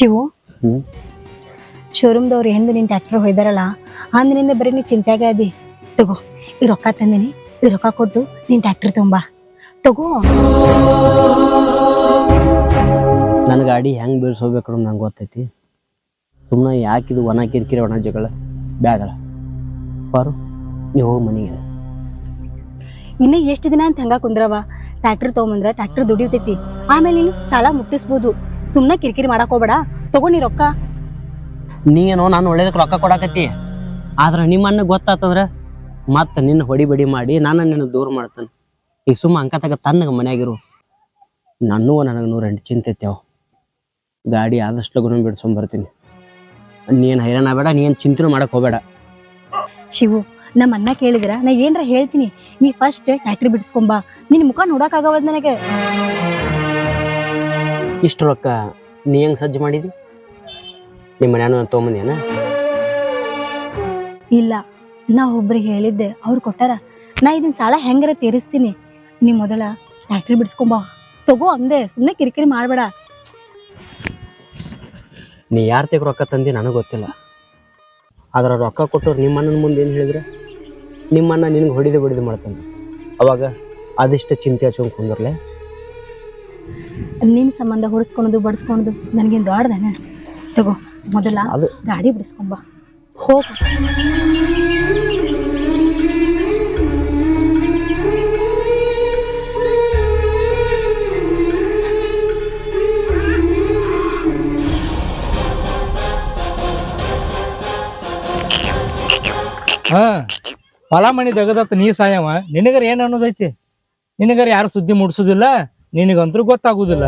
ಶಿವು? ಶೋರೂಮ್ದವ್ರು ಹೆಂದು ನಿನ್ ಟ್ಯಾಕ್ಟರ್ ಹೊಯ್ದಾರಲ್ಲ ಅಂದಿನಿಂದ ಬರೀ ನೀ ಚಿಂತೆಗೆ ಅದಿ. ತಗೋ ಈ ರೊಕ್ಕ ತಂದಿನಿ ಈ ರೊಕ್ಕ ಕೊಟ್ಟು ನಿನ್ ಟ್ಯಾಕ್ಟರ್ ತುಂಬಾ ತಗೋ. ನನ್ನ ಗಾಡಿ ಹೆಂಗೆ ಬೀಳ್ಸೋಬೇಕು ನಂಗೆ ಗೊತ್ತೈತಿ. ಸುಮ್ಮನೆ ಯಾಕಿದು ಒಣ ಕಿರಿಕಿರಿ ಒಣ ಜಗಳ? ಬ್ಯಾಡಲ್ಲ ಬಾರು ನೀವು ಹೋಗಿ ಮನೆಗೆ. ಇನ್ನು ಎಷ್ಟು ದಿನ ಅಂತ ಹಂಗ ಕುಂದ್ರವ? ಟ್ಯಾಕ್ಟರ್ ತೊಗೊಂಬಂದ್ರೆ ಟ್ಯಾಕ್ಟರ್ ದುಡಿಯುತ್ತೈತಿ ಆಮೇಲೆ ನೀನು ಸಾಲ ಮುಟ್ಟಿಸ್ಬೋದು. ಸುಮ್ನೆ ಕಿರಿಕಿರಿ ಮಾಡಕ್ ಹೋಗ್ಬೇಡ. ತಗೋ ನೀ ರೊಕ್ಕ. ನೀನು ನಾನು ಒಳ್ಳೇದಕ್ಕೆ ರೊಕ್ಕ ಕೊಡಾಕತ್ತಿ. ಆದ್ರೆ ನಿಮ್ಮ ಅಣ್ಣ ಗೊತ್ತಾತಂದ್ರೆ ಮತ್ತೆ ನಿನ್ನ ಹೊಡಿ ಬಡಿ ಮಾಡಿ ನಾನು ನಿನ್ನ ದೂರ ಮಾಡ್ತಾನೆ. ಈಗ ಸುಮ್ಮ ಅಂಕ ತಗ ತನ್ನಗ ಮನೆಯಾಗಿರು. ನನ್ನೂ ನನಗೆ ನೂರ ಎಂಟು ಗಾಡಿ ಆದಷ್ಟು ಲಗುನ ಬಿಡ್ಸ್ಕೊಂಬರ್ತೀನಿ ನೀನು ಹೈರಾಣ ಬೇಡ ನೀನು ಚಿಂತೆ ಮಾಡಕ್ಕೆ ಹೋಗಬೇಡ. ಶಿವು ನಮ್ಮ ಅಣ್ಣ ಕೇಳಿದ್ರ ನಾ ಏನ್ರ ಹೇಳ್ತೀನಿ. ನೀ ಫಸ್ಟ್ ಫ್ಯಾಕ್ಟ್ರಿ ಬಿಡಿಸ್ಕೊಂಬಾ ನಿನ್ ಮುಖ ನೋಡಕ್ ಆಗವಲ್ದು ನನಗೆ. ಇಷ್ಟು ರೊಕ್ಕ ನೀ ಹೆಂಗ್ ಸಜ್ಜು ಮಾಡಿದಿ? ನಿಮ್ಮ ಮನ್ಯಾನು ತೊಗೊಂಬಂದೇನ ಇಲ್ಲ ನಾ ಒಬ್ರಿಗೆ ಹೇಳಿದ್ದೆ ಅವ್ರು ಕೊಟ್ಟಾರ. ನಾ ಇದನ್ ಸಾಲ ಹೆಂಗಾರ ತೀರಿಸ್ತೀನಿ? ನೀ ಮೊದಲ ಫ್ಯಾಕ್ಟ್ರಿ ಬಿಡಿಸ್ಕೊಂಬಾ. ತಗೋ ಅಂದೆ ಸುಮ್ಮನೆ ಕಿರಿಕಿರಿ ಮಾಡ್ಬೇಡ. ನೀ ಯಾರ ತೆಗೆ ರೊಕ್ಕ ತಂದಿ ನನಗೆ ಗೊತ್ತಿಲ್ಲ. ಆದ್ರೆ ರೊಕ್ಕ ಕೊಟ್ಟರು ನಿಮ್ಮ ಅಣ್ಣನ ಮುಂದೆ ಏನು ಹೇಳಿದ್ರೆ? ನಿಮ್ಮ ಅಣ್ಣ ನಿನಗೆ ಹೊಡಿದು ಬಡಿದು ಮಾಡ್ತಾನೆ. ಅವಾಗ ಅದಿಷ್ಟು ಚಿಂತೆ ಹಚ್ಕೊಂಡು ಕುಂದ್ರಲೆ? ನಿನ್ ಸಂಬಂಧ ಹುಡ್ಸ್ಕೊಳೋದು ಬಡ್ಸ್ಕೊಳೋದು ನನಗೇನು ದೊಡ್ಡದೇನ? ತಗೋ ಮೊದಲ ಅದು ಗಾಡಿ ಬಿಡಿಸ್ಕೊಂಬ. ಹೋಗ. ಹಾ ಹೊಲ ತೆಗದತ್ತ ನೀ ಸಾಯವ. ನಿನಗರ ಏನ್ ಅನ್ನೋದೈತಿ? ನಿನಗರ ಯಾರು ಸುದ್ದಿ ಮುಡ್ಸುದಿಲ್ಲ? ನಿನಗಂತೂ ಗೊತ್ತಾಗುದಿಲ್ಲ.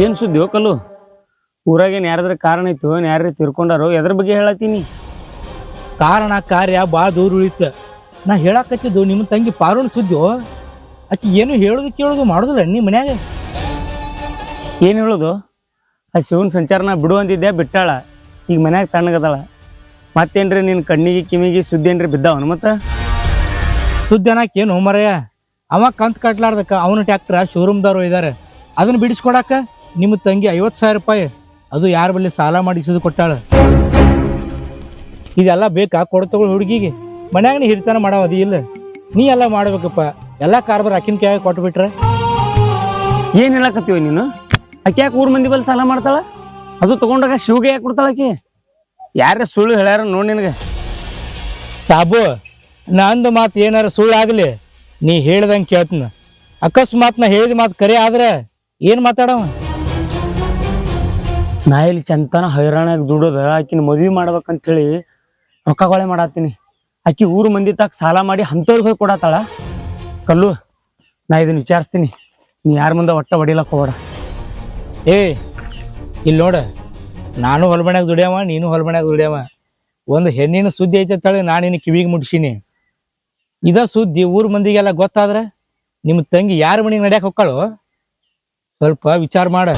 ಏನು ಸುದ್ದಿ ಕಲ್ಲು? ಊರಾಗೇನು ಯಾರಾದ್ರ ಕಾರಣ ಇತ್ತು ಯಾರು ತಿರ್ಕೊಂಡಾರೋ ಎದ್ರ ಬಗ್ಗೆ ಹೇಳತ್ತೀನಿ? ಕಾರಣ ಕಾರ್ಯ ಭಾಳ ದೂರ ಉಳಿತ. ನಾ ಹೇಳಾಕತ್ತಿದ್ದು ನಿಮ್ಮ ತಂಗಿ ಪಾರುಣ ಸುದ್ದಿ ಆಕಿ ಏನು ಹೇಳೋದು ಕೇಳೋದು ಮಾಡುದಿಲ್ಲ ನಿಮ್ಮ ಮನ್ಯಾಗ? ಏನು ಹೇಳೋದು? ಆ ಶಿವನ ಸಂಚಾರನ ಬಿಡು ಅಂದಿದ್ದೆ ಬಿಟ್ಟಾಳ. ಈಗ ಮನ್ಯಾಗ ತಣ್ಣಗದಾಳ. ಮತ್ತೇನ್ರಿ ನಿನ್ನ ಕಣ್ಣಿಗೆ ಕಿವಿಗೆ ಸುದ್ದಿ ಏನ್ರಿ ಬಿದ್ದಾವನು ಮತ್ತೆ ಸುದ್ದಿ ಅನ್ನಕ್ಕೆ ಏನು ಅವ ಕಂತು ಕಟ್ಲಾರ್ದಕ್ಕೆ ಅವನ ಟ್ಯಾಕ್ಟ್ರ ಶೋರೂಮ್ದವ್ರು ಇದ್ದಾರೆ ಅದನ್ನ ಬಿಡಿಸ್ಕೊಡಕ್ಕೆ ನಿಮ್ಮ ತಂಗಿ ಐವತ್ತು ಸಾವಿರ ರೂಪಾಯಿ ಅದು ಯಾರ ಬಳಿ ಸಾಲ ಮಾಡಿಸೋದು ಕೊಟ್ಟಾಳ. ಇದೆಲ್ಲ ಬೇಕಾ ಕೊಡ್ತಗಳು ಹುಡುಗಿಗೆ? ಮನ್ಯಾಗ ನೀ ಹಿರಿತನ ಮಾಡೋ ಅದಿ ಇಲ್ಲ. ನೀ ಎಲ್ಲ ಮಾಡ್ಬೇಕಪ್ಪ. ಎಲ್ಲ ಕಾರ್ಬಾರ್ ಅಕ್ಕಿನ ಕೈಯಾಗ ಕೊಟ್ಬಿಟ್ರೆ. ಏನು ಹೇಳಕತ್ತೀವಿ ನೀನು? ಆಕೆ ಯಾಕೆ ಊರ್ ಮಂದಿ ಬಲ್ಲಿ ಸಾಲ ಮಾಡ್ತಾಳ? ಅದು ತಗೊಂಡಾಗ ಶಿವಗೆ ಯಾಕೆ ಕೊಡ್ತಾಳ ಆಕಿ ಯಾರ ಸುಳ್ಳು ಹೇಳ್ಯಾರ ನೋಡಿ ನಿನಗೆ? ಸಾಬು ನಂದು ಮಾತು ಏನಾರ ಸುಳ್ಳಾಗಲಿ ನೀ ಹೇಳ್ದಂಗೆ ಕೇಳ್ತೀನಿ. ಅಕಸ್ಮಾತ್ ನಾ ಹೇಳಿದ ಮಾತು ಕರೆ ಆದ್ರೆ ಏನು ಮಾತಾಡವ? ನಾ ಇಲ್ಲಿ ಚಂತನ ಹೈರಾಣಾಗಿ ದುಡೋದ ಆಕಿನ ಮದ್ವಿ ಮಾಡ್ಬೇಕಂತೇಳಿ ರೊಕ್ಕಗೊಳೆ ಮಾಡತ್ತೀನಿ. ಆಕಿ ಊರು ಮಂದಿ ತಾಕ ಸಾಲ ಮಾಡಿ ಅಂಥವ್ರಿಗೆ ಹೋಗಿ ಕೊಡತ್ತಾಳ. ಕಲ್ಲು ನಾ ಇದನ್ನ ವಿಚಾರಿಸ್ತೀನಿ. ನೀ ಯಾರ ಮುಂದೆ ಒಟ್ಟ ಹೊಡಿಲಕ್ಕ ಹೋಗೋಡ ಏ ಇಲ್ಲಿ ನೋಡ ನಾನು ಹೊಲ್ಬಣ್ಯಾಗ ದುಡಿಯವ ನೀನು ಹೊಲ್ಬಣ್ಯಾಗ ದುಡಿಯವ. ಒಂದು ಹೆಣ್ಣಿನ ಸುದ್ದಿ ಐತೆ ಅಂತೇಳಿ ನಾನು ನಿನ್ನ ಕಿವಿಗೆ ಮುಟ್ಸೀನಿ. ಇದ ಸುದ್ದಿ ಊರ್ ಮಂದಿಗೆಲ್ಲ ಗೊತ್ತಾದ್ರೆ ನಿಮ್ಮ ತಂಗಿ ಯಾರ ಮನೆಗೆ ನಡ್ಯಾಕ ಹೊಕ್ಕಳು ಸ್ವಲ್ಪ ವಿಚಾರ ಮಾಡ.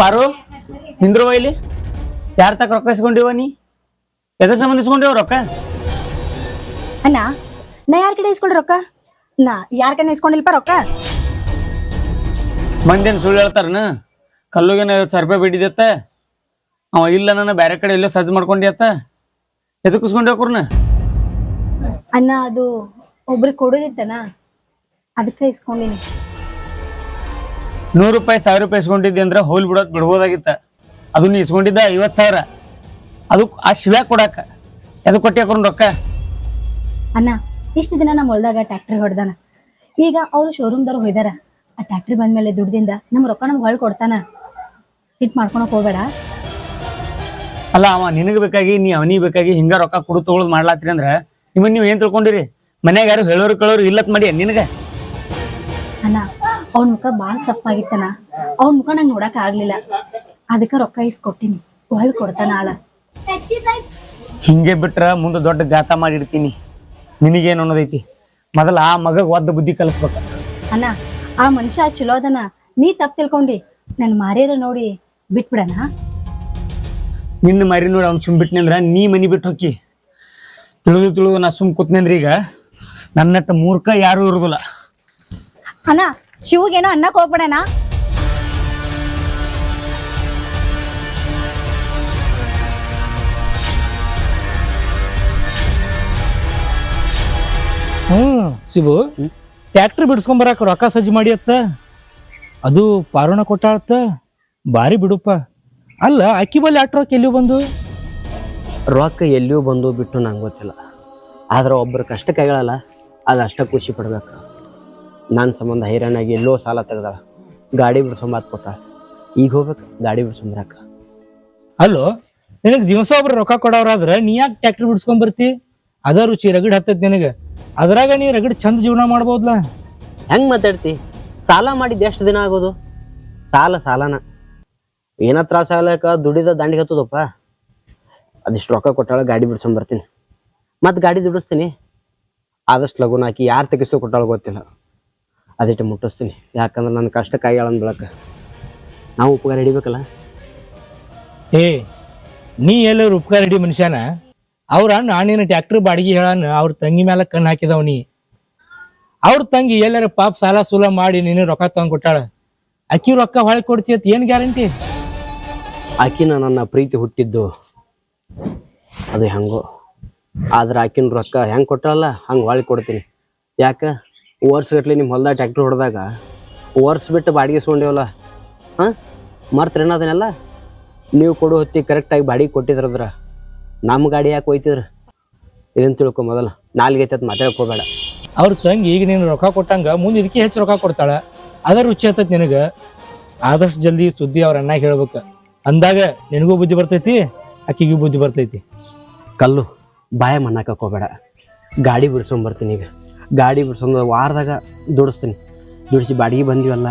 ಪಾರು, ಹಿಂದ್ರು ಇಲ್ಲಿ. ಯಾರ ತಕ ರೊಕ್ಕ ಇಸ್ಕೊಂಡಿವ ನೀ? ಎದ್ರ ಸಂಬಂಧ ಇಸ್ಕೊಂಡಿವ ರೊಕ್ಕ? ಅಣ್ಣ, ನಾ ಯಾರ ಕಡೆ ಇಸ್ಕೊಂಡ್ರಿ ರೊಕ್ಕ? ನಾ ಯಾರ ಕಡೆ ಇಸ್ಕೊಂಡಿಲ್ಪ ರೊಕ್ಕ? ಮಂದಿನ ಸುಳ್ಳು ಹೇಳ್ತಾರನ? ಕಲ್ಲುಗೇನ ಐವತ್ತು ಸಾವಿರ ರೂಪಾಯಿ ಬಿಟ್ಟಿದತ್ತ ಅವ ಇಲ್ಲ ನನ್ನ ಬೇರೆ ಕಡೆ ಎಲ್ಲೋ ಸಜ್ಜು ಮಾಡ್ಕೊಂಡಿಯತ್ತ. ಎದಕ್ಕೆ ಕುಸ್ಕೊಂಡೆ ಹೋಗ್ರನ ಅಣ್ಣ ಅದು ಒಬ್ರಿಗೆ ಕೊಡೋದಿತ್ತನ ಅದಕ್ಕೆ ಇಸ್ಕೊಂಡಿನಿ. ನೂರು ರೂಪಾಯಿ ಸಾವಿರ ರೂಪಾಯಿ ಇಸ್ಕೊಂಡಿದ್ದೆ ಅಂದ್ರೆ ಹೋಲ್ ಬಿಡೋದ್ ಬಿಡ್ಬೋದಾಗಿತ್ತ. ಅದನ್ನ ಇಸ್ಕೊಂಡಿದ್ದ ಐವತ್ತು ಸಾವಿರ. ಅದು ಆ ಶಿವ್ಯಾಗ ಕೊಡಾಕ. ಎದಕ್ಕೆ ಕೊಟ್ಟಿ ಹಾಕೊಂಡು ರೊಕ್ಕ? ಅಣ್ಣ ಇಷ್ಟು ದಿನ ನಮ್ಮ ಹೊಲ್ದಾಗ ಟ್ರ್ಯಾಕ್ಟರ್ ಹೊಡೆದಾನ. ಈಗ ಅವರು ಶೋರೂಮ್ದವ್ರು ಹೋಯ್ದಾರ. ಆ ಬಂದ ಬಂದ್ಮೇಲೆ ದುಡ್ದಿಂದ ನಮ್ ರೊಕ್ಕ ನಮ್ಗೆ ಹೊಳ್ ಕೊಡ್ತಾನ. ಸಿಟ್ ಮಾಡ್ಕೊಳಕ್ ಹೋಗ್ಬೇಡ. ಅಲ್ಲ ಅವ ನಿನಗ ಬೇಕಾಗಿ ನೀ ಅವನಿಗೆ ಬೇಕಾಗಿ ಹಿಂಗ ರೊಕ್ಕ ಕುಡು ತಗೊಳದ್ ಮಾಡ್ಲಾತ್ರಿ ಅಂದ್ರೆ ನಿಮ್ಮನ್ನ ನೀವ್ ಏನ್ ತಿಳ್ಕೊಂಡಿರಿ? ಮನ್ಯಾಗ ಯಾರು ಹೇಳೋರು ಕೇಳೋರು ಇಲ್ಲತ್ ಮಾಡಿ ನಿನಗ. ಅಣ್ಣ ಅವ್ನ ಮುಖ ಭಾಳ ಸಪ್ಪಾಗಿತ್ತನ ಅವ್ನ ಮುಖ ನಂಗೆ ನೋಡಕ್ ಆಗ್ಲಿಲ್ಲ. ಅದಕ್ಕೆ ರೊಕ್ಕ ಇಸ್ಕೊಟ್ಟಿನಿ. ಹೊಳ್ ಕೊಡ್ತಾನ ಆಳ. ಹಿಂಗೆ ಬಿಟ್ರ ಮುಂದೆ ದೊಡ್ಡ ಗಾತ ಮಾಡಿಡ್ತೀನಿ. ನಿನಗೇನು ಅನ್ನೋದೈತಿ? ಮೊದಲ ಆ ಮಗಗ್ ಒದ್ದ ಬುದ್ಧಿ ಕಲಿಸ್ಬೇಕು. ಅಣ್ಣ ಆ ಮನುಷ್ಯ ಚಲೋ ಅದನ. ನೀ ತಪ್ಪು ತಿಳ್ಕೊಂಡಿ. ನನ್ ಮಾರ್ಯಾರ ನೋಡಿ ಬಿಟ್ಬಿಡಣ. ನಿನ್ನ ಮರಿ ನೋಡಿ ಅವ್ನು ಸುಮ್ ಅಂದ್ರ ನೀ ಮನಿ ಬಿಟ್ಟು ಹೋಗಿ ತಿಳಿದು ತಿಳಿದು ನಾ ಸುಮ್ ಕೂತ್ನಂದ್ರಿ ಈಗ ನನ್ನಟ್ಟ ಮೂರ್ಖ ಯಾರು ಇರುದಿಲ್ಲ. ಅಣ್ಣ ಶಿವಗೇನೋ ಅನ್ನಕ್ ಹೋಗ್ಬಿಡಣ. ಹ್ಮ್ ಶಿವು. ಟ್ಯಾಕ್ಟ್ರಿ ಬಿಡಿಸ್ಕೊಂಡ್ ಬರಾಕ ರೊಕ್ಕ ಸಜ್ಜಿ ಮಾಡಿ ಅತ್ತ ಅದು ಪಾರುಣ ಕೊಟ್ಟಾಳತ್ತ? ಬಾರಿ ಬಿಡುಪ್ಪ. ಅಲ್ಲ ಅಕ್ಕಿ ಬಲ್ಲಿ ಅಟ್ ರೊಕ್ಕ ಎಲ್ಲಿಯೂ ಬಂದು? ರೊಕ್ಕ ಎಲ್ಲಿಯೂ ಬಂದು ಬಿಟ್ಟು ನಂಗೆ ಗೊತ್ತಿಲ್ಲ. ಆದ್ರೆ ಒಬ್ಬರು ಕಷ್ಟ ಕೈಗಳಲ್ಲ ಅದು ಅಷ್ಟ ಖುಷಿ ಪಡ್ಬೇಕು. ನನ್ನ ಸಂಬಂಧ ಹೈರಾಣಾಗಿ ಎಲ್ಲೋ ಸಾಲ ತೆಗ್ದ ಗಾಡಿ ಬಿಡ್ಸೊಂಬತ್ ಕೊಟ್ಟ ಈಗ ಹೋಗ್ಬೇಕು ಗಾಡಿ ಬಿಡ್ಸೊಂಬರಕ್ಕ ಅಲ್ಲೋ ನಿನಗೆ ದಿವಸ ಒಬ್ರು ರೊಕ್ಕ ಕೊಡೋರಾದ್ರೆ ನೀ ಯಾಕೆ ಟ್ಯಾಕ್ಟ್ರಿ ಬಿಡಿಸ್ಕೊಂಡ್ ಬರ್ತಿ? ಅದ ರುಚಿ ರಗಡ್ ಹತ್ತೈತಿ ನಿನಗೆ. ಅದ್ರಾಗ ನೀ ರಗಡ್ ಚಂದ ಜೀವನ ಮಾಡ್ಬೋದ್ಲ? ಹೆಂಗ್ ಮಾತಾಡ್ತಿ? ಸಾಲ ಮಾಡಿದ್ದು ಎಷ್ಟು ದಿನ ಆಗೋದು? ಸಾಲ ಸಾಲನ. ಏನ ತ್ರಾಸ ಆಗ್ಲಕ ದುಡಿದ ದಂಡಿಗೆ ಹತ್ತದಪ್ಪ? ಅದಿಷ್ಟು ರೊಕ್ಕ ಕೊಟ್ಟಾಳ ಗಾಡಿ ಬಿಡ್ಸೊಂಡ್ ಬರ್ತೀನಿ. ಮತ್ತೆ ಗಾಡಿ ದುಡಿಸ್ತೀನಿ. ಆದಷ್ಟು ಲಗುನ ಹಾಕಿ ಯಾರು ತೆಗಿಸೋ ಕೊಟ್ಟಾಳ ಗೊತ್ತಿಲ್ಲ. ಅದಿಟ್ಟು ಮುಟ್ಟಿಸ್ತೀನಿ. ಯಾಕಂದ್ರೆ ನನ್ನ ಕಷ್ಟ ಕೈಯಾಳನ್ ಬೆಳಕ. ನಾವು ಉಪಕಾರ ಹಿಡಿಬೇಕಲ್ಲ? ಏ ನೀ ಎಲ್ಲರೂ ಉಪಕಾರ ಹಿಡಿ ಮನುಷ್ಯನ? ಅವ್ರ ನಾನೇನು ಟ್ಯಾಕ್ಟ್ರಿ ಬಾಡಿಗೆ ಹೇಳಾನ ಅವ್ರ ತಂಗಿ ಮೇಲೆ ಕಣ್ಣು ಹಾಕಿದವನಿ ಅವ್ರ ತಂಗಿ ಎಲ್ಲರ ಪಾಪ ಸಾಲ ಸೂಲ ಮಾಡಿ ನೀನು ರೊಕ್ಕ ಕೊಟ್ಟಾಳ ಅಕ್ಕಿ ರೊಕ್ಕ ಹೊಳೆ ಕೊಡ್ತಿ ಅಂತ ಏನು ಗ್ಯಾರಂಟಿ ಆಕಿನ ನನ್ನ ಪ್ರೀತಿ ಹುಟ್ಟಿದ್ದು ಅದು ಹೆಂಗೋ. ಆದ್ರೆ ಆಕಿನ ರೊಕ್ಕ ಹೆಂಗೆ ಕೊಟ್ಟಾಳಲ್ಲ ಹಂಗೆ ಹೊಳ್ಳಿ ಕೊಡ್ತೀನಿ. ಯಾಕೆ? ವರ್ಷಗಟ್ಲೆ ನಿಮ್ಮ ಹೊಲ್ದಾಗ ಟ್ಯಾಕ್ಟ್ರ್ ಹೊಡೆದಾಗ ವರ್ಷ ಬಿಟ್ಟು ಬಾಡಿಗೆ ಇಸ್ಕೊಂಡೇವಲ್ಲ, ಹಾಂ? ಮರ್ತ್ರೇನ ಅದನ್ನೆಲ್ಲ ನೀವು ಕೊಡು ಹೊತ್ತಿ ಕರೆಕ್ಟಾಗಿ ಬಾಡಿಗೆ ಕೊಟ್ಟಿದ್ರದ್ರ. ನಮ್ಮ ಗಾಡಿ ಯಾಕೆ ಹೋಯ್ತಿದ್ರು? ಇದನ್ನು ತಿಳ್ಕೊ ಮೊದಲು. ನಾಲ್ಗೆ ಐತೆ ಮಾತಾಡಕ್ಕೆ ಹೋಗಬೇಡ. ಅವ್ರ ತಂಗಿ ಈಗ ನೀನು ರೊಕ್ಕ ಕೊಟ್ಟಂಗ ಮುಂದೆ ಇದಕ್ಕೆ ಹೆಚ್ಚು ರೊಕ್ಕ ಕೊಡ್ತಾಳೆ. ಅದರ ರುಚಿ ಹತ್ತೈತಿ ನಿನಗೆ? ಆದಷ್ಟು ಜಲ್ದಿ ಸುದ್ದಿ ಅವ್ರ ಅಣ್ಣ ಹೇಳ್ಬೇಕು. ಅಂದಾಗ ನಿನಗೂ ಬುದ್ಧಿ ಬರ್ತೈತಿ ಅಕ್ಕಿಗೂ ಬುದ್ಧಿ ಬರ್ತೈತಿ. ಕಲ್ಲು ಬಾಯ ಮನ್ನಾಕಕ್ಕೆ ಹೋಗಬೇಡ. ಗಾಡಿ ಬಿಡ್ಸ್ಕೊಂಬರ್ತೀನಿ ಈಗ. ಗಾಡಿ ಬಿಡ್ಸ್ಕೊಂಡು ವಾರದಾಗ ದುಡಿಸ್ತೀನಿ. ದುಡಿಸಿ ಬಾಡಿಗೆ ಬಂದಿವಲ್ಲ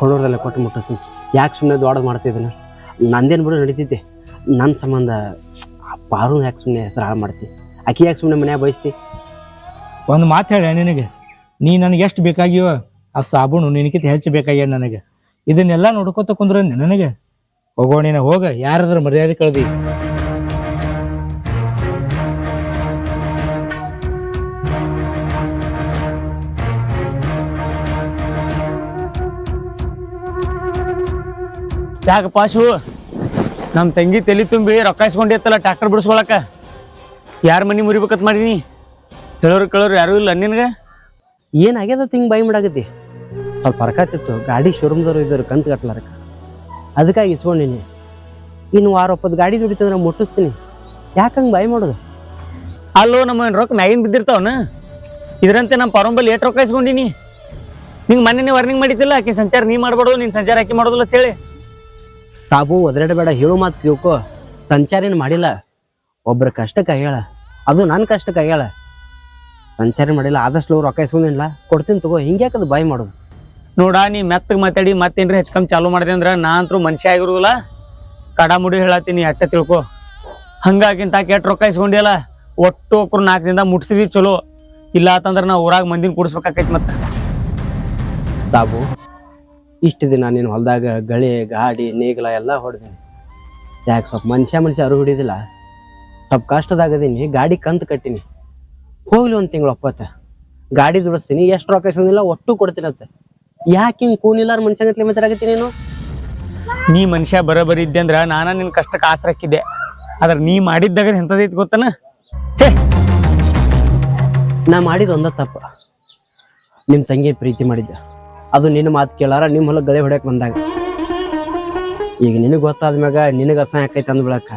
ಕೊಡೋರೆಲ್ಲ ಕೊಟ್ಟು ಮುಟ್ಟಿಸ್ತೀನಿ ಯಾಕೆ ಸುಮ್ಮನೆ ದೊಡ್ಡದು ಮಾಡ್ತಿದ್ದೀನಿ ನಂದೇನು ಬಿಡು ನಡೀತೈತಿ. ನನ್ನ ಸಂಬಂಧ ಆ ಪಾರು ಯಾಕೆ ಸುಮ್ಮನೆ ಹೆಸರು ಹಾಳು ಮಾಡ್ತಿ? ಆಕಿ ಯಾಕೆ ಸುಮ್ಮನೆ ಮನ್ಯಾಗ ಬಯಸ್ತಿ ಒಂದು ಮಾತು ಹೇಳ ನಿನಗೆ? ನೀ ನನಗೆ ಎಷ್ಟು ಬೇಕಾಗಿಯೋ ಆ ಸಾಬೂನು ನಿನಗಿಂತ ಹೆಚ್ಚು ಬೇಕಾಗ್ಯ ನನಗೆ? ಇದನ್ನೆಲ್ಲ ನೋಡ್ಕೋತ ಕುಂದ್ರ ನನಗೆ? ಹೋಗೋ ಹೋಗ, ಯಾರಾದ್ರೂ ಮರ್ಯಾದೆ ಕಳ್ದಿ. ಯಾಕಪ್ಪ ಶಿವು ನಮ್ಮ ತಂಗಿ ತಲೆ ತುಂಬಿ ರೊಕ್ಕ ಇಸ್ಕೊಂಡಿತ್ತಲ್ಲ ಟ್ರ್ಯಾಕ್ಟರ್ ಬಿಡಿಸ್ಕೊಳಕ. ಯಾರ ಮನೆ ಮುರಿಬೇಕತ್ ಮಾಡೀನಿ ಹೇಳೋರು ಕೇಳೋರು ಯಾರು ಇಲ್ಲ ನಿನಗೆ? ಏನಾಗ್ಯದ ತಿಂಗ್ ಬಾಯಿ ಮಾಡಾಕತ್ತಿ ಸ್ವಲ್ಪ ಹರಕಾತಿತ್ತು ಗಾಡಿ ಶೋರೂಮ್ದವ್ರು ಇದ್ದರು ಕಂತು ಕಟ್ಲಾರಕ ಅದಕ್ಕಾಗಿ ಇಸ್ಕೊಂಡಿನಿ. ಇನ್ನು ವಾರ ಒಪ್ಪತ್ತು ಗಾಡಿ ದುಡಿತಂದ್ರೆ ಮುಟ್ಟಿಸ್ತೀನಿ. ಯಾಕೆ ಹಂಗೆ ಬಾಯಿ ಮಾಡೋದು? ಅಲ್ಲೋ ನಮ್ಮ ರೊಕ್ಕ ಮ್ಯಾಗಿನ ಬಿದ್ದಿರ್ತಾವನ? ಇದರಂತೆ ನಮ್ಮ ಪರಂಬಲ್ಲಿ ಏಟ್ ರೊಕ್ಕ ಇಸ್ಕೊಂಡಿನಿ. ನಿಂಗೆ ಮೊನ್ನೆ ವಾರ್ನಿಂಗ್ ಮಾಡಿದ್ದಿಲ್ಲ ಆಕೆ ಸಂಚಾರ ನೀ ಮಾಡ್ಬಾರ್ದು ನೀನು ಸಂಚಾರ ಆಕೆ ಮಾಡೋದಿಲ್ಲ ಅಂತ ಸಾಬು ಒದರಾಡಬೇಡ ಹೇಳು ಮಾತು ತಿಳ್ಕೊ. ಸಂಚಾರೇನು ಮಾಡಿಲ್ಲ. ಒಬ್ಬರ ಕಷ್ಟಕ್ಕೆ ಹೇಳ. ಅದು ನನ್ನ ಕಷ್ಟಕ್ಕೆ ಹೇಳ. ಸಂಚಾರ ಮಾಡಿಲ್ಲ ಆದಷ್ಟು ರೊಕ್ಕ ಇಸ್ಕೊಂಡಿಲ್ಲ ಕೊಡ್ತೀನಿ ತಗೋ ಹಿಂಗ್ಯಾಕದು ಬಾಯ್ ಮಾಡೋದು ನೋಡ ನೀ ಮೆತ್ತಗೆ ಮಾತಾಡಿ ಮತ್ತೇನ್ರಿ ಹೆಚ್ಚು ಕಮ್ಮಿ ಚಾಲು ಮಾಡಿದೆ ಅಂದ್ರೆ ನಾ ಅಂತೂ ಮನುಷ್ಯ ಆಗಿರೋದಿಲ್ಲ. ಕಡ ಮುಡಿ ಹೇಳತ್ತೀನಿ ಅಟ್ಟ ತಿಳ್ಕೊ. ಹಂಗಾಗಿಂತ ಕೆಟ್ಟ ರೊಕ್ಕ ಇಸ್ಕೊಂಡಿಲ್ಲ ಒಟ್ಟು ಒಕ್ರು ನಾಲ್ಕು ದಿನ ಮುಟ್ಸಿದ್ವಿ ಚಲೋ. ಇಲ್ಲ ಅಂತಂದ್ರೆ ನಾವು ಊರಾಗ ಮಂದಿನ ಕುಡಿಸ್ಬೇಕಾಕೈತಿ ಮತ್ತೆ. ಸಾಬು ಇಷ್ಟು ದಿನ ನೀನು ಹೊಲದಾಗ ಗಳೆ ಗಾಡಿ ನೇಗಿಲ ಎಲ್ಲ ಹೊಡೆದೀನಿ. ಯಾಕೆ ಸ್ವಲ್ಪ ಮನುಷ್ಯ ಮನುಷ್ಯ ಅರು ಹಿಡಿದಿಲ್ಲ. ಸ್ವಲ್ಪ ಕಷ್ಟದಾಗದೀನಿ ಗಾಡಿ ಕಂತು ಕಟ್ಟಿನಿ. ಹೋಗ್ಲಿ ಒಂದು ತಿಂಗಳು ಒಪ್ಪತ್ತ. ಗಾಡಿ ದುಡಿಸ್ತೀನಿ ಎಷ್ಟು ರೊಕ್ಕ ಇಲ್ಲ ಒಟ್ಟು ಕೊಡ್ತೀನಂತೆ ಯಾಕೆ ಹಿಂಗೆ ಕೂನಿಲ್ಲಾರ ಮನುಷ್ಯಗತ್ಲೆ ಮಾತಾಡಕತ್ತಿ ನೀನು? ನೀ ಮನುಷ್ಯ ಬರೋಬರಿ ಇದ್ದೆ ಅಂದ್ರೆ ನಾನ ನಿನ್ ಕಷ್ಟಕ್ಕೆ ಆಸರಕ್ಕಿದ್ದೆ. ಆದ್ರೆ ನೀ ಮಾಡಿದ್ದಾಗ ಎಂಥದೈತಿ ಗೊತ್ತನ? ಛೇ! ನಾ ಮಾಡಿದ ಒಂದ ತಪ್ಪ. ನಿಮ್ಮ ತಂಗಿ ಪ್ರೀತಿ ಮಾಡಿದ್ದೆ. ಅದು ನಿನ್ನ ಮಾತು ಕೇಳಾರ ನಿಮ್ಮ ಹೊಲ ಗಳೆ ಹೊಡ್ಯಕ್ ಬಂದಾಗ. ಈಗ ನಿನಗೆ ಗೊತ್ತಾದ ಮ್ಯಾಗ ನಿನಗೆ ಅಸಹ್ಯ ಆಕೈತೆ ಅಂದ್ಬಿಡಕ್ಕ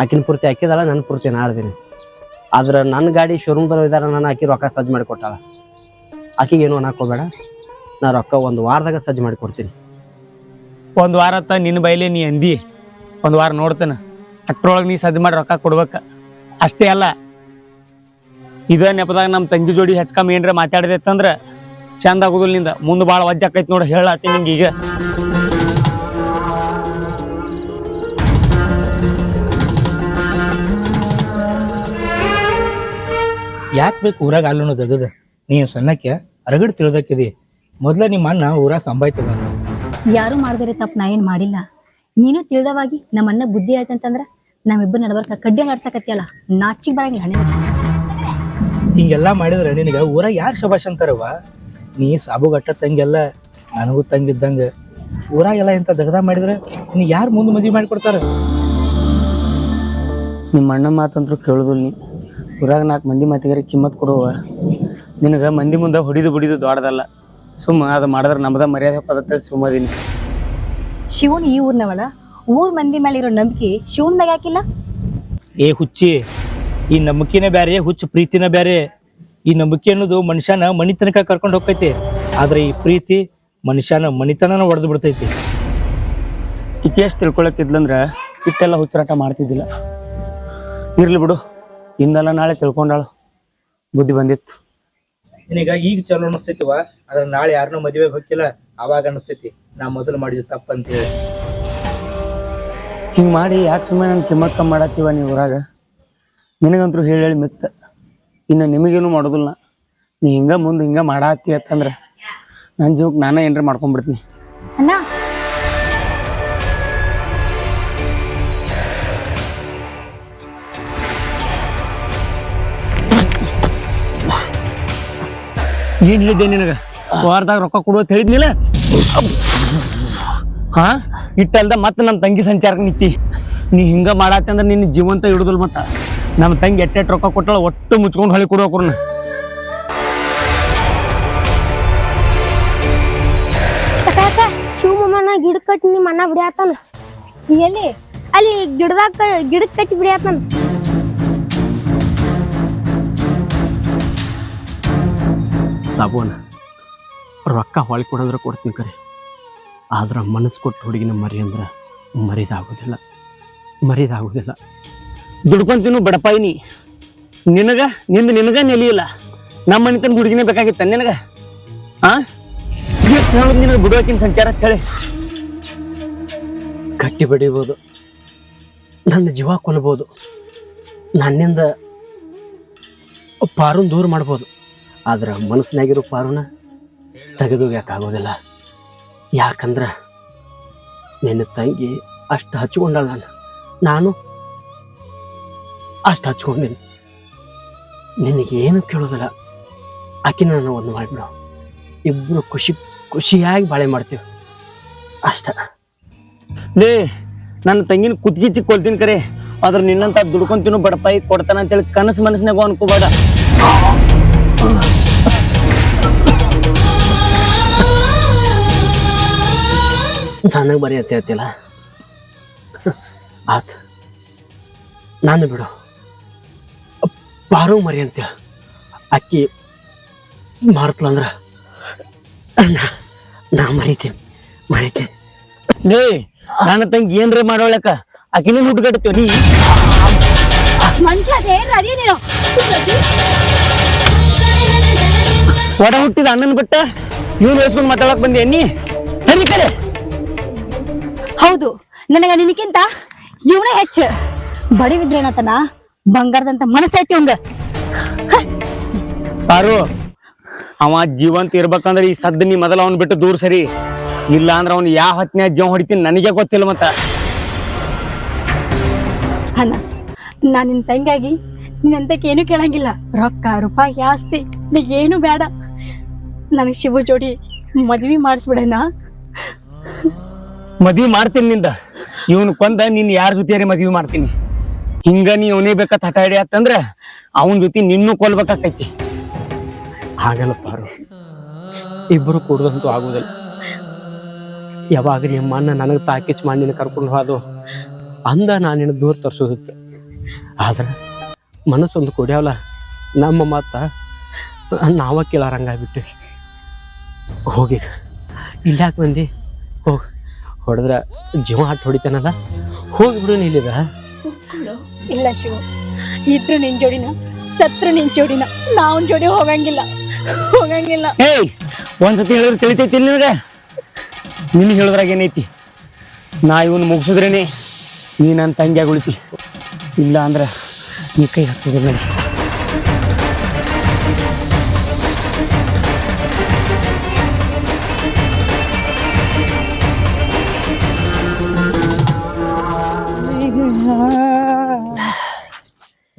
ಆಕಿನ ಪೂರ್ತಿ ಹಾಕಿದಾಳ ನನ್ನ ಪೂರ್ತಿ ನಾಡ್ದೀನಿ ಆದ್ರೆ ನನ್ನ ಗಾಡಿ ಶೋರೂಮ್ದವ್ರು ಇದಾರ, ನಾನು ಆಕಿ ರೊಕ್ಕ ಸಜ್ಜು ಮಾಡಿ ಕೊಟ್ಟಾಳ. ಆಕಿಗೆ ಏನು ಅನ್ನಾಕೋಬೇಡ ನಾ ರೊಕ್ಕ ಒಂದು ವಾರದಾಗ ಸಜ್ಜು ಮಾಡಿ ಕೊಡ್ತೀನಿ. ಒಂದ್ ವಾರ ಅತ್ತ ನಿನ್ನ ಬೈಲೆ ನೀ ಅಂದಿ. ಒಂದು ವಾರ ನೋಡ್ತೇನೆ. ಅಟ್ರೊಳಗೆ ನೀ ಸಜ್ಜು ಮಾಡಿ ರೊಕ್ಕ ಕೊಡ್ಬೇಕ. ಅಷ್ಟೇ ಅಲ್ಲ, ಇದ ನೆಪದಾಗ ನಮ್ಮ ತಂಗಿ ಜೋಡಿ ಹೆಚ್ಕಮ್ಮಿ ಏನ್ರ ಮಾತಾಡಿದೈತಂದ್ರ ಚಂದ ಆಗುದಿಲ್ಲ ನಿಂದ. ಮುಂದೆ ಭಾಳ ವಜ್ಜ ಆಕೈತಿ ನೋಡು ಹೇಳತ್ತೀನಿ ನಿಂಗೆ ಈಗ. ಯಾಕೆ ಬೇಕು ಊರಾಗ ಅಲ್ಲೂ ತೆಗದ ನೀವು ಸಣ್ಣಕ್ಕೆ ಅರಗಡ್ ತಿಳಿದಕ್ಕಿದಿ. ಮೊದ್ಲ ನಿಮ್ಮ ಅಣ್ಣ ಊರಾಗ ಸಂಭಾಯ್ತದ ಯಾರು ಮಾಡಿದ್ರೆ ತಪ್ಪು ನಾ ಏನು ಮಾಡಿಲ್ಲ. ನೀನು ತಿಳಿದವಾಗಿ ನಮ್ಮ ಅಣ್ಣ ಬುದ್ಧಿ ಆಯ್ತಂತಂದ್ರ ನಮ್ಮಿಬ್ಬರು ನಡಬರ್ಕ ಕಡ್ಡಿ ನಡ್ಸಕತ್ತಿಯಲ್ಲ ನಾಚಿಗೆ ಬರಂಗಿಲ್ಲ ಹಣೆ. ಹಿಂಗೆಲ್ಲ ಮಾಡಿದ್ರೆ ನಿನಗೆ ಊರಾಗ ಯಾರು ಶಬಾಷ್ ಅಂತಾರವ ನೀ ಸಾಬುಗಟ್ಟ ತಂಗೆಲ್ಲ ನನಗೂ ತಂಗಿದ್ದಂಗೆ. ಊರಾಗೆಲ್ಲ ಇಂಥ ದಗದ ಮಾಡಿದ್ರೆ ನೀ ಯಾರು ಮುಂದೆ ಮದುವೆ ಮಾಡಿಕೊಡ್ತಾರೆ ನಿಮ್ಮ ಅಣ್ಣ ಮಾತಂತ್ರ ಕೇಳುದಿಲ್ಲ ನೀ. ಊರಾಗ ನಾಲ್ಕು ಮಂದಿ ಮಾತಿಗಾರ ಕಿಮ್ಮತ್ ಕೊಡುವ. ನಿನಗೆ ಮಂದಿ ಮುಂದೆ ಹೊಡಿದು ಬಿಡಿದು ದೊಡ್ಡದಲ್ಲ. ಸುಮ್ಮ ಅದು ಮಾಡಿದ್ರೆ ನಮ್ದ ಮರ್ಯಾದೆ ಪದತ್ತೇಳಿ ಸುಮ್ಮದೀನಿ ಶಿವನ್ ಈ ಊರ್ನವಳ? ಊರ್ ಮಂದಿ ಮೇಲೆ ಇರೋ ನಂಬಿಕೆ ಶಿವನ್ ಮ್ಯಾಗ ಯಾಕಿಲ್ಲ? ಏ ಹುಚ್ಚಿ ಈ ನಂಬಿಕೆನೇ ಬ್ಯಾರೆ ಹುಚ್ಚು ಪ್ರೀತಿನೇ ಬ್ಯಾರೆ. ಈ ನಂಬಿಕೆ ಅನ್ನೋದು ಮನುಷ್ಯನ ಮನಿ ತನಕ ಕರ್ಕೊಂಡು ಹೋಗ್ತೈತಿ. ಆದ್ರೆ ಈ ಪ್ರೀತಿ ಮನುಷ್ಯನ ಮನಿತನನ ಒಡೆದು ಬಿಡ್ತೈತಿ. ಇತಿಹಾಸ ಎಷ್ಟು ಇಷ್ಟೆಲ್ಲ ಹುಚ್ಚರಾಟ ಮಾಡ್ತಿದ್ದಿಲ್ಲ. ಇರ್ಲಿ ಬಿಡು ಇಂದಲ್ಲ ನಾಳೆ ತಿಳ್ಕೊಂಡಾಳು. ಬುದ್ಧಿ ಬಂದಿತ್ತು. ನಿನಗ ಈಗ ಚಲೋ ಅನಿಸ್ತೈತಿವ ಆದ್ರೆ ನಾಳೆ ಯಾರನ್ನೂ ಮದುವೆ ಹೋಗಿಲ್ಲ ಅವಾಗ ಅನಿಸ್ತೈತಿ ನಾ ಮೊದಲು ಮಾಡಿದ ತಪ್ಪ ಅಂತ ಹೇಳಿ ಹಿಂಗೆ ಮಾಡಿ ಯಾಕೆ ಸುಮ್ಮನೆ ನನ್ನ ಕಿಮ್ಮತ್ ಕಮ್ಮಿ ಮಾಡತ್ತೀವ ನೀವು ಊರಾಗ? ನಿನಗಂತೂ ಹೇಳಿ ಹೇಳಿ ಮಿತ್ತ. ಇನ್ನು ನಿಮಗೇನು ಮಾಡೋದಿಲ್ಲ. ನೀ ಹಿಂಗ ಮುಂದೆ ಹಿಂಗ ಮಾಡಾತಿ ಅಂತಂದ್ರೆ ನನ್ನ ಜೀವಕ್ಕೆ ನಾನೇ ಏನ್ರ ಮಾಡ್ಕೊಂಡ್ಬಿಡ್ತೀನಿ ಅಣ್ಣ. ಏನ್ ಹೇಳಿದ್ದೆ ನಿನಗ? ವಾರದಾಗ ರೊಕ್ಕ ಕೊಡು ಅಂತ ಹೇಳಿದ್ನಿಲ್ಲ? ಹಾ? ಇಟ್ಟಲ್ದ ಮತ್ತೆ ನಮ್ಮ ತಂಗಿ ಸಂಚಾರಕ್ಕೆ ನಿಂತಿ. ನೀ ಹಿಂಗ ಮಾಡಾತಿ ಅಂದ್ರೆ ನಿನ್ನ ಜೀವಂತ ಹಿಡುದಿಲ್ಲ ಮತ್ತ. ನಮ್ಮ ತಂಗಿ ಎಟ್ಟೆಟ್ ರೊಕ್ಕ ಕೊಟ್ಟಳ ಒಟ್ಟು ಮುಚ್ಕೊಂಡು ಹೊಳಿ ಕೊಡುವಕ್ರನ್ನ ಶಿವಮೊಮ್ಮನ ಗಿಡ ಕಟ್ಟಿ ನಿಮ್ಮ ಅಣ್ಣ ಬಿಡ್ಯಾತಾನ. ಎಲ್ಲಿ? ಅಲ್ಲಿ ಗಿಡದಾಗ ಗಿಡಕ್ ಕಟ್ಟಿ ಬಿಡ್ಯಾತಾನ. ಸಾಬೂನ ರೊಕ್ಕ ಹೊಳಿ ಕೊಡಂದ್ರೆ ಕೊಡ್ತೀನಿ ಕರೆ. ಆದ್ರೆ ಮನಸ್ಸು ಕೊಟ್ಟು ಹುಡುಗಿನ ಮರಿ ಅಂದ್ರೆ ಮರಿದಾಗೋದಿಲ್ಲ. ಮರಿದಾಗೋದಿಲ್ಲ. ದುಡ್ಕೊಂತಿನು ಬಡಪಾಯಿ ನೀ ನಿನಗ, ನಿಂದ ನಿನಗ ನೆಲಿಯಿಲ್ಲ ನಮ್ಮ ಮನಿತನ ಹುಡುಗಿನೇ ಬೇಕಾಗಿತ್ತ ನಿನಗ? ಆ? ನಿನಗ ಬಿಡುವಕಿನ ಸಂಚಾರ ಹೇಳಿ. ಗಟ್ಟಿ ಬಡಿಬೋದು. ನನ್ನ ಜೀವ ಕೊಲ್ಬೋದು. ನನ್ನಿಂದ ಪಾರುನ್ ದೂರ ಮಾಡ್ಬೋದು. ಆದ್ರೆ ಮನಸ್ಸಿನಾಗಿರೋ ಪಾರುನ ತೆಗೆದೋಗ್ಯಾಕಾಗೋದಿಲ್ಲ. ಯಾಕಂದ್ರೆ ನಿನ್ನ ತಂಗಿ ಅಷ್ಟು ಹಚ್ಕೊಂಡಾಳ ನಾನು ಅಷ್ಟು ಹಚ್ಕೊಂಡೀನಿ ನಿನಗೇನು ಕೇಳೋದಿಲ್ಲ. ಆಕಿನ ನಾನು ಒಂದು ಮಾಡಿಬಿಡು. ಇಬ್ಬರು ಖುಷಿ ಖುಷಿಯಾಗಿ ಬಾಳೆ ಮಾಡ್ತೀವಿ. ಅಷ್ಟ. ದೇ ನನ್ನ ತಂಗಿನ ಕುತ್ಗಿ ಕೊಲ್ತೀನಿ ಕರೆ. ಆದ್ರೆ ನಿನ್ನಂತ ದುಡ್ಕೊಂತೀನೋ ಬಡಪಾಯಿ ಕೊಡ್ತಾನ ಅಂತೇಳಿ ಕನಸು ಮನಸ್ಸಿನಾಗ ಅನ್ಕೋಬೇಡ. ನನಗೆ ಬರೀ ಅಂತ ಹೇಳ್ತಿಲ್ಲ ಆತ ನಾನು ಬಿಡು. ಪಾರು ಮರಿ ಅಂತ ಅಕ್ಕಿ ಮಾಡ್ತಲಂದ್ರ ನಾ- ನಾ ಮರಿತೀನಿ ಮರಿತೀನಿ. ನೀ ನನ್ನ ತಂಗಿ ಏನ್ರ ಮಾಡೋಳಕ ಆಕಿನ ಹುಡ್ಗಡ್ತೀವ ನೀ? ಮನುಷ್ಯ ಅದೇನು ಒಡ ಹುಟ್ಟಿದ ಅಣ್ಣನ ಬಿಟ್ಟ ನೀನು ವಯಸ್ಕೊಂಡು ಮಾತಾಡಕ್ ಬಂದಿ ಅನ್ನಿ ನನ್ ಕಡೆ. ಹೌದು ನನಗ ನಿನಕ್ಕಿಂತ ಇವನೇ ಹೆಚ್ಚ. ಬಡಿವಿದ್ರೇನತನ? ಬಂಗಾರದಂತ ಮನಸ್ಸೈತಿ ಅವಂಗ. ಪಾರು ಅವ ಜೀವಂತ ಇರ್ಬೇಕಂದ್ರೆ ಈ ಸದ್ದು ನೀ ಮೊದಲ ಅವನ್ ಬಿಟ್ಟು ದೂರ ಸರಿ. ಇಲ್ಲ ಅಂದ್ರೆ ಅವ್ನು ಯಾವ ಹೊತ್ನ್ಯಾಗ ಜೀವ ಹೊಡಿತೀನಿ ನನಗೆ ಗೊತ್ತಿಲ್ಲ ಮತ್ತ. ಅಣ್ಣ ನಾನು ನಿನ್ನ ತಂಗಾಗಿ ನಿನ್ನಂತಕ್ಕೆ ಏನು ಕೇಳಂಗಿಲ್ಲ. ರೊಕ್ಕ ರೂಪಾಯಿ ಆಸ್ತಿ ಏನು ಬೇಡ. ನನಗೆ ಶಿವ ಜೋಡಿ ಮದ್ವಿ ಮಾಡಿಸ್ಬಿಡಣ ಮದ್ವಿ ಮಾಡ್ತೀನಿ ನಿಂದ. ಇವನು ಕೊಂದ ನೀನ್ ಯಾರ ಜೊತೆಯಾರಿ ಮದ್ವಿ ಮಾಡ್ತೀನಿ. ಹಿಂಗ ನೀ ಅವನೇ ಬೇಕಾ ಹಠ ಹಿಡಿ ಆತಂದ್ರ ಅವನ ಜೊತೆ ನಿನ್ನೂ ಕೊಲ್ಬೇಕಾಕೈತಿ. ಆಗಲ್ಲ ಪಾರು. ಇಬ್ಬರು ಕೂಡದಂತೂ ಆಗುದಿಲ್ಲ. ಯಾವಾಗ ನಿಮ್ಮ ಅಣ್ಣ ನನಗೆ ತಾಕೀಚ್ ಮಾಡಿ ನಿನ್ನ ಕರ್ಕೊಂಡು ಹೋದು. ಅಂದ ನಾನು ನಿನ್ನ ದೂರ ತರ್ಸೋದಿತ್ತು. ಆದ್ರೆ ಮನಸ್ಸೊಂದು ಕೊಡ್ಯಾವಲ್ಲ, ನಮ್ಮ ಮಾತ ನಾವ ಕೇಳಾರಂಗಾಗ್ಬಿಟ್ಟು ಹೋಗಿ ಇಲ್ಯಾಕೆ ಬಂದಿ? ಹೋಗ್. ಹೊಡೆದ್ರ ಜೀವ ಹಾಟ್ ಹೊಡಿತಾನಲ್ಲ? ಹೋಗಿಬಿಡು ನೀಲಿದ ಇಲ್ಲ ಶಿವ. ಇದ್ರು ನಿನ್ ಜೋಡಿನ ಸತ್ರು ನಿನ್ ಜೋಡಿನ ನಾವ್ ಜೋಡಿ ಹೋಗಂಗಿಲ್ಲ. ಹೋಗಂಗಿಲ್ಲ. ಏಯ್ ಒಂದ್ಸತಿ ಹೇಳಿದ್ರೆ ತಿಳಿತೈತಿ ನಿಮಗೆ ನಿನ್ ಹೇಳಿದ್ರಾಗ ಏನೈತಿ? ನಾ ಇವನ್ ಮುಗಿಸಿದ್ರೇನೆ ನೀ ನನ್ನ ತಂಗಿಯಾಗಿ ಉಳಿತಿ. ಇಲ್ಲ ಅಂದ್ರೆ ನೀ ಕೈ ಹತ್ತೋದಿಲ್ಲ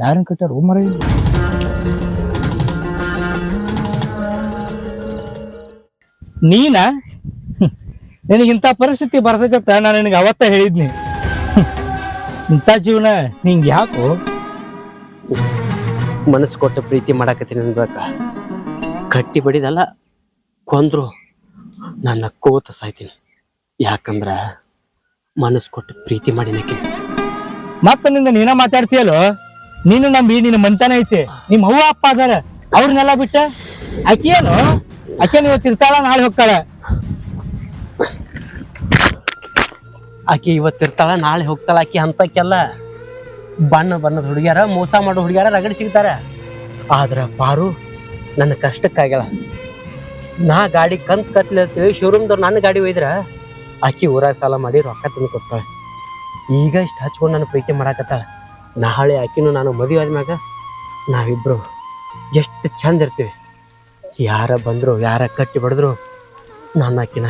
ಯಾರನ್ನ ಕಟ್ಟಾರ? ಮರ ನೀನ. ನಿನಗೆ ಇಂಥ ಪರಿಸ್ಥಿತಿ ಬರ್ತಕ್ಕಂತ ನಾನು ನಿನಗೆ ಅವತ್ತ ಹೇಳಿದ್ನಿ. ಇಂಥ ಜೀವನ ನಿಂಗೆ ಯಾಕೋ? ಮನಸ್ಸು ಕೊಟ್ಟು ಪ್ರೀತಿ ಮಾಡಾಕತ್ತೀನಿ ಅನ್ಬೇಕ ಕಟ್ಟಿ ಬಡಿದಲ್ಲ ಕೊಂದ್ರು ನನ್ನ ಕೋತ ಸಾಯ್ತೀನಿ. ಯಾಕಂದ್ರ ಮನಸ್ಸು ಕೊಟ್ಟು ಪ್ರೀತಿ ಮಾಡಿನಕ್ಕೆ ಮತ್ತೆ ನಿನ್ನ ನೀನ ಮಾತಾಡ್ತೀಯಲ್ಲೋ? ನೀನು ನಂಬಿ ನಿನ್ನ ಮಂತಾನ ಐತಿ. ನಿಮ್ ಅವ್ವ, ಅಪ್ಪ ಅದಾರ. ಅವ್ರನ್ನೆಲ್ಲ ಬಿಟ್ಟ? ಆಕಿ ಏನು ಆಕೆ ಇವತ್ತು ಇರ್ತಾಳ ನಾಳೆ ಹೋಗ್ತಾಳ? ಆಕಿ ಇವತ್ತಿರ್ತಾಳ ನಾಳೆ ಹೋಗ್ತಾಳ ಆಕಿ ಅಂತಕ್ಕೆಲ್ಲ. ಬಣ್ಣ ಬಣ್ಣದ ಹುಡುಗ್ಯಾರ, ಮೋಸ ಮಾಡೋ ಹುಡುಗ್ಯಾರ ರಗಡ್ ಸಿಗ್ತಾರ. ಆದ್ರ ಪಾರು, ನನ್ನ ಕಷ್ಟಕ್ಕಾಗಲ್ಲ ನಾ ಗಾಡಿ ಕಂತ್ ಕತ್ಲಿ ಅಂತೇಳಿ ಶೋರೂಮ್ದವ್ರು ನನ್ನ ಗಾಡಿ ಒಯ್ದ್ರ, ಆಕಿ ಊರಾಗ ಸಾಲ ಮಾಡಿ ರೊಕ್ಕ ತಂದು ಕೊಡ್ತಾಳೆ. ಈಗ ಇಷ್ಟು ಹಚ್ಕೊಂಡು ನನ್ನ ಪ್ರೀತಿ ಮಾಡಾಕತ್ತಾಳ. ನಾಳೆ ಆಕಿನೂ ನಾನು ಮದುವೆ ಆದ್ಮ್ಯಾಗ ನಾವಿಬ್ಬರು ಎಷ್ಟು ಚಂದ ಇರ್ತೀವಿ. ಯಾರ ಬಂದರು ಯಾರ ಕಟ್ಟಿ ಬಡಿದ್ರು ನಾನು ಆಕಿನ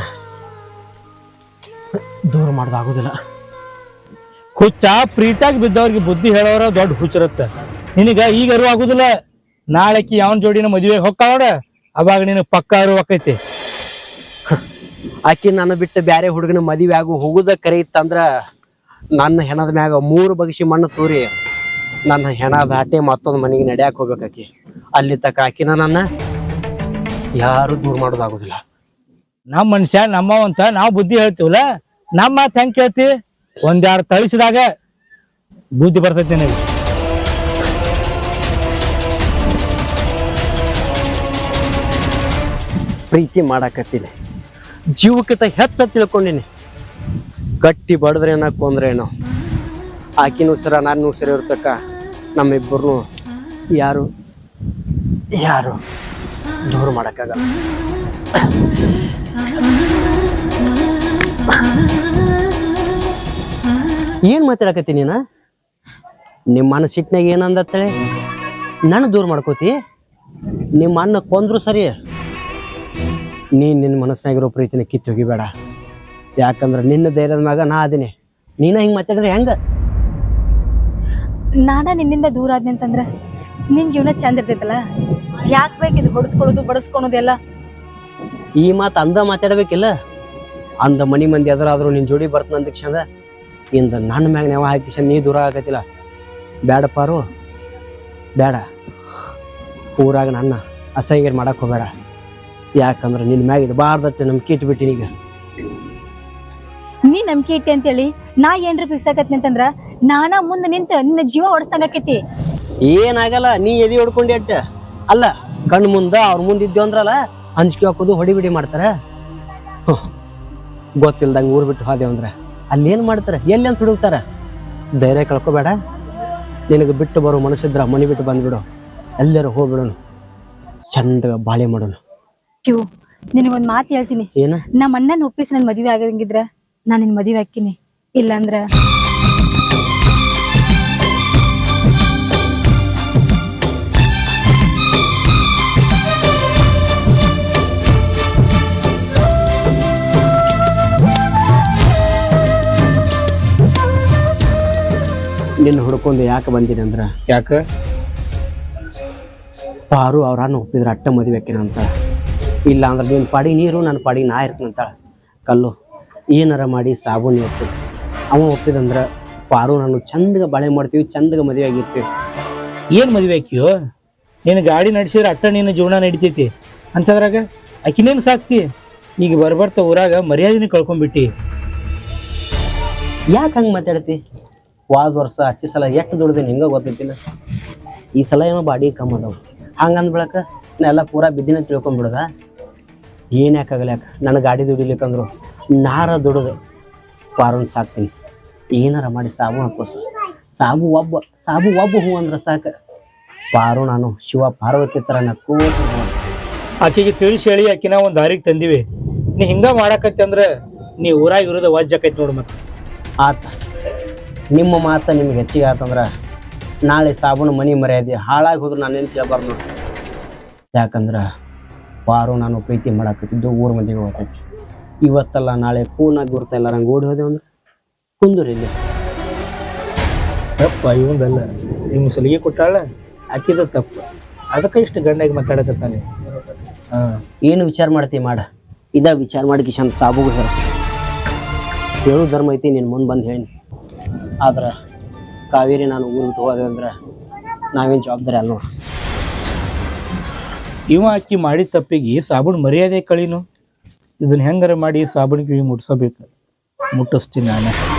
ದೂರ ಮಾಡೋದಾಗೋದಿಲ್ಲ ಹುಚ್ಚ ಪ್ರೀತಿಯಾಗಿ ಬಿದ್ದವ್ರಿಗೆ ಬುದ್ಧಿ ಹೇಳೋರ ದೊಡ್ಡ ಹುಚ್ಚಿರುತ್ತೆ. ನಿನಗೆ ಈಗ ಅರಿವು ಆಗುದಿಲ್ಲ. ನಾಳೆಕಿ ಯಾವನ್ ಜೋಡಿನ ಮದುವೆಗೆ ಹೊಕ್ಕಾವಡ ಅವಾಗ ನೀನು ಪಕ್ಕ ಅರಿವು ಆಕೈತಿ. ಆಕಿ ನಾನು ಬಿಟ್ಟು ಬ್ಯಾರೆ ಹುಡುಗನ ಮದುವೆ ಆಗು ಹೋಗುದ ಕರೆ ಇತ್ತಂದ್ರ ನನ್ನ ಹೆಣದ ಮ್ಯಾಗ ಮೂರು ಬಗ್ಸಿ ಮಣ್ಣು ತೂರಿ ನನ್ನ ಹೆಣ ದಾಟಿ ಮತ್ತೊಂದು ಮನೆಗೆ ನಡ್ಯಾಕ ಹೋಗ್ಬೇಕಾಕಿ. ಅಲ್ಲಿ ತಕ ಆಕಿನ ನನ್ನ ಯಾರು ದೂರ ಮಾಡೋದಾಗೋದಿಲ್ಲ. ನಮ್ಮ ಮನುಷ್ಯ ನಮ್ಮವ ಅಂತ ನಾವು ಬುದ್ಧಿ ಹೇಳ್ತೀವಲ್ಲ? ನಮ್ಮ ಮಾತು ಹೆಂಗ್ ಕೇಳ್ತಿ? ಒಂದೆರಡು ತಳಿಸಿದಾಗ ಬುದ್ಧಿ ಬರ್ತೈತಿ ನೀವು ಪ್ರೀತಿ ಮಾಡಾಕತ್ತೀನಿ. ಜೀವಕ್ಕಿಂತ ಹೆಚ್ಚ ತಿಳ್ಕೊಂಡಿನಿ. ಗಟ್ಟಿ ಬಡದ್ರೇನ ಕೊಂದ್ರೇನೋ ಆಕಿನ ಸರ ನಾನು ಸರಿ ಇರ್ತಕ್ಕ. ನಮ್ಮಿಬ್ಬರನ್ನು ಯಾರು? ಯಾರು? ದೂರ ಮಾಡೋಕ್ಕಾಗಲ್ಲ. ಏನು ಮಾತಾಡಕತ್ತಿ ನೀನು? ನಿಮ್ಮ ಅಣ್ಣ ಸಿಟ್ಟಿನಾಗ ಏನಂದತ್ತಳೆ ನನ್ನ ದೂರ ಮಾಡ್ಕೋತಿ? ನಿಮ್ಮ ಅಣ್ಣ ಕೊಂದ್ರು ಸರಿ. ನೀನು ನಿನ್ನ ಮನಸ್ಸಿನಾಗಿರೋ ಪ್ರೀತಿನ ಕಿತ್ತೋಗಿ ಹೋಗಿಬೇಡ ಯಾಕಂದ್ರೆ ನಿನ್ನ ಧೈರ್ಯದ ಮ್ಯಾಗ ನಾ ಅದೀನಿ. ನೀನ ಹಿಂಗ್ ಮಾತಾಡಿದ್ರೆ ಹೆಂಗ? ನಾನ ನಿನ್ನಿಂದ ದೂರ ಆದ್ನಿ ಅಂತಂದ್ರ ನಿನ್ ಜೀವನ ಚಂದ ಇರ್ತೈತಲ್ಲ? ಯಾಕೆ ಬೇಕಿದ್ ಹೊಡಿಸ್ಕೊಳ್ಳೋದು ಬಡಿಸ್ಕೊಳೋದು ಎಲ್ಲ? ಈ ಮಾತು ಅಂದ ಮಾತಾಡ್ಬೇಕಿಲ್ಲ? ಅಂದ ಮನಿ ಮಂದಿ ಎದುರಾದ್ರೂ ನಿನ್ ಜೋಡಿ ಬರ್ತನಂದ ಕ್ಷಣ ಇಂದ ನನ್ನ ಮ್ಯಾಗ ನೆವ ಹಾಕಿ ನೀ ದೂರ ಆಗತ್ತಿಲ್ಲ ಬೇಡ ಪಾರು. ಬೇಡ ಊರಾಗ ನನ್ನ ಅಸಹ್ಯ ಮಾಡಕ್ ಹೋಗ್ಬೇಡ. ಯಾಕಂದ್ರೆ ನಿನ್ನ ಮ್ಯಾಗ ಇಡಬಾರ್ದಟ್ಟು ನಂಬಿಕೆ ಇಟ್ಬಿಟ್ಟಿನಿ ಈಗ. ನೀ ನಂಬಿಕೆ ಇಟ್ಟೆ ಅಂತೇಳಿ ನಾ ಏನ್ರಿ ಫಿಕ್ಸ್ ಆಗತ್ತೆ ಅಂತಂದ್ರ ನಾನ ಮುಂದೆ ನಿಂತ ನಿನ್ನ ಜೀವ ಹೊಡ್ಸಂಗಾಕೈತಿ ಏನಾಗಲ್ಲ ನೀ ಎದಿ ಹೊಡ್ಕೊಂಡಿ ಅಟ್ಟ ಅಲ್ಲ ಕಣ್ ಮುಂದ ಅವ್ರ ಮುಂದೆ ಇದ್ದೇವ್ ಅಂದ್ರಲ್ಲ ಹಂಚಿಕೆ ಹಾಕೋದು ಹೊಡಿ ಬಿಡಿ ಮಾಡ್ತಾರ. ಗೊತ್ತಿಲ್ದಂಗ ಊರ್ ಬಿಟ್ಟು ಹೋದೇವ್ ಅಂದ್ರ. ಅಲ್ಲಿ ಏನ್ ಮಾಡ್ತಾರ? ಎಲ್ಲಿ ಅಂತ ಹುಡುಕ್ತಾರ? ಧೈರ್ಯ ಕಳ್ಕೊಬೇಡ. ನಿನಗೆ ಬಿಟ್ಟು ಬರೋ ಮನಸ್ಸಿದ್ರ ಮನಿ ಬಿಟ್ಟು ಬಂದ್ಬಿಡು. ಎಲ್ಲರೂ ಹೋಗ್ಬಿಡೋನು ಚಂದ ಬಾಳೆ ಮಾಡೋನು ಶಿವು ನಿನಗೊಂದ್ ಮಾತು ಹೇಳ್ತೀನಿ. ಏನ? ನಮ್ಮ ಅಣ್ಣನ ಒಪ್ಪಿಸಿ ನನ್ ಮದ್ವೆ ಆಗಂಗಿದ್ರ. ನಾನ್ ನಿನ್ನ ಮದುವೆ ಹಾಕಿನಿ ಇಲ್ಲಾಂದ್ರ ನಿನ್ನ ಹುಡ್ಕೊಂಡು ಯಾಕೆ ಬಂದಿನಿ ಅಂದ್ರ? ಯಾಕ? ಪಾರು ಅವ್ರ ಅಣ್ಣ ಒಪ್ಪಿದ್ರ ಅಟ್ಟ ಮದುವೆ ಅಂತ ಇಲ್ಲ ಅಂದ್ರೆ ನಿನ್ನ ಪಾಡಿ ನೀರು ನನ್ನ ಪಾಡಿ ನಾ ಇರ್ತೀನಂತ ಕಲ್ಲು. ಏನಾರ ಮಾಡಿ ಸಾಬೂನ್ ಒಪ್ಪಿದ ಅವ ಒಪ್ಪಿದಂದ್ರ ಪಾರು ನಾನು ಚಂದಗ ಬಾಳೆ ಮಾಡ್ತೀವಿ ಚಂದಗ ಮದುವೆ ಆಗಿರ್ತೀವಿ. ಏನ್ ಮದುವೆ ಆಕಿಯೋ? ನೀನು ಗಾಡಿ ನಡೆಸಿದ್ರೆ ಅಟ್ಟ ನೀನು ಜೀವನ ನಡಿತೈತಿ. ಅಂತದ್ರಾಗ ಆಕಿನೇನು ಸಾಕ್ತಿ? ಈಗ ಬರ್ಬರ್ತ ಊರಾಗ ಮರ್ಯಾದೆನ ಕಳ್ಕೊಂಡ್ಬಿಟ್ಟಿ. ಯಾಕೆ ಹಂಗೆ ಮಾತಾಡ್ತಿ? ವಾದ ವರ್ಷ ಹಚ್ಚಿ ಸಲ ಎಷ್ಟು ದುಡ್ದೇನೆ ಹಿಂಗ ಗೊತ್ತೈತಿಲ್ಲ. ಈ ಸಲ ಏನೋ ಬಾಡಿ ಕಮ್ಮಿ ಅದಾವ. ಹಂಗಂದ್ಬಿಡಕ ನಾ ಎಲ್ಲ ಪೂರಾ ಬಿದ್ದಿನ ತಿಳ್ಕೊಂಬಿಡ್ದ ಏನು ಯಾಕಾಗಲ್ಲ ಯಾಕೆ ನನ್ನ ಗಾಡಿ ದುಡಿಲಿಕ್ಕಂದ್ರು. ನಾರ ದುಡಿದು ಪಾರನ್ ಸಾಕ್ತೀನಿ. ಏನಾರ ಮಾಡಿ ಸಾಬು ಹಾಕೋಸ ಸಾಬು ಒಬ್ಬ ಸಾಬು ಒಬ್ಬ ಹೂ ಅಂದ್ರೆ ಸಾಕು. ಪಾರು ನಾನು ಶಿವ ಪಾರ್ವತಿ ಥರ ನಕ್ಕೂ ಆಕೆಗೆ ತಿಳಿಸಿ ಹೇಳಿ ಆಕಿನ ಒಂದು ದಾರಿಗೆ ತಂದಿವಿ. ನೀ ಹಿಂಗೆ ಮಾಡಕತ್ತಂದ್ರೆ ಅಂದ್ರ ನೀ ಊರಾಗ ಇರೋದ ವಾಜ್ಯಕೈತಿ ನೋಡು ಮತ್ತೆ. ಆತ ನಿಮ್ಮ ಮಾತು ನಿಮ್ಗೆ ಹೆಚ್ಚಿಗೆ ಆತಂದ್ರೆ ನಾಳೆ ಸಾಬೂನು ಮನಿ ಮರ್ಯಾದೆ ಹಾಳಾಗಿ ಹೋದ್ರೆ ನಾನೇನು ಕೇಳಬಾರ್ದು ನೋಡಿ. ಯಾಕಂದ್ರೆ ಪಾರು ನಾನು ಪ್ರೀತಿ ಮಾಡಾಕತ್ತಿದ್ದು ಊರ ಮಂದಿಗೆ ಹೋಗ್ತೈತಿ. ಇವತ್ತಲ್ಲ ನಾಳೆ ಪೂನಾಗಿ ಗುರ್ತ ಎಲ್ಲ ನಂಗೆ ಓಡಿ ಹೋದೆ ಅಂದ್ರೆ ಕುಂದೂರಿಲ್ಲ ಇಲ್ಲಿ. ತಪ್ಪ ಇವಂದಲ್ಲ ನಿಮ್ಮ ಸಲಿಗೆ ಕೊಟ್ಟಾಳ? ಆಕಿದ ತಪ್ಪು. ಅದಕ್ಕೆ ಇಷ್ಟು ಗಂಡಾಗಿ ಮಾತಾಡಕತ್ತಾನೆ ಹಾಂ. ಏನು ವಿಚಾರ ಮಾಡ್ತಿ ಮಾಡ. ಇದ ವಿಚಾರ ಮಾಡಿ ಕಿಶನ್ ಸಾಬುಗೂ ಹೇಳ ಹೇಳು ಧರ್ಮ ಐತಿ ನಿನ್ನ ಮುಂದೆ ಬಂದು ಹೇಳಿ. ಆದ್ರೆ ಕಾವೇರಿ ನಾನು ಊರು ಬಿಟ್ಟು ಹೋದೆ ಅಂದ್ರೆ ನಾವೇನು ಜವಾಬ್ದಾರಿ ಅಲ್ಲ ನೋಡು. ಇವ ಆಕಿ ಮಾಡಿದ ತಪ್ಪಿಗೆ ಸಾಬೂನ್ ಮರ್ಯಾದೆ ಕಳೀನು? ಇದನ್ನ ಹೆಂಗಾರ ಮಾಡಿ ಸಾಬೂನ್ ಕಿವಿ ಮುಟ್ಸಬೇಕು? ಮುಟ್ಟಿಸ್ತೀನಿ ನಾನು.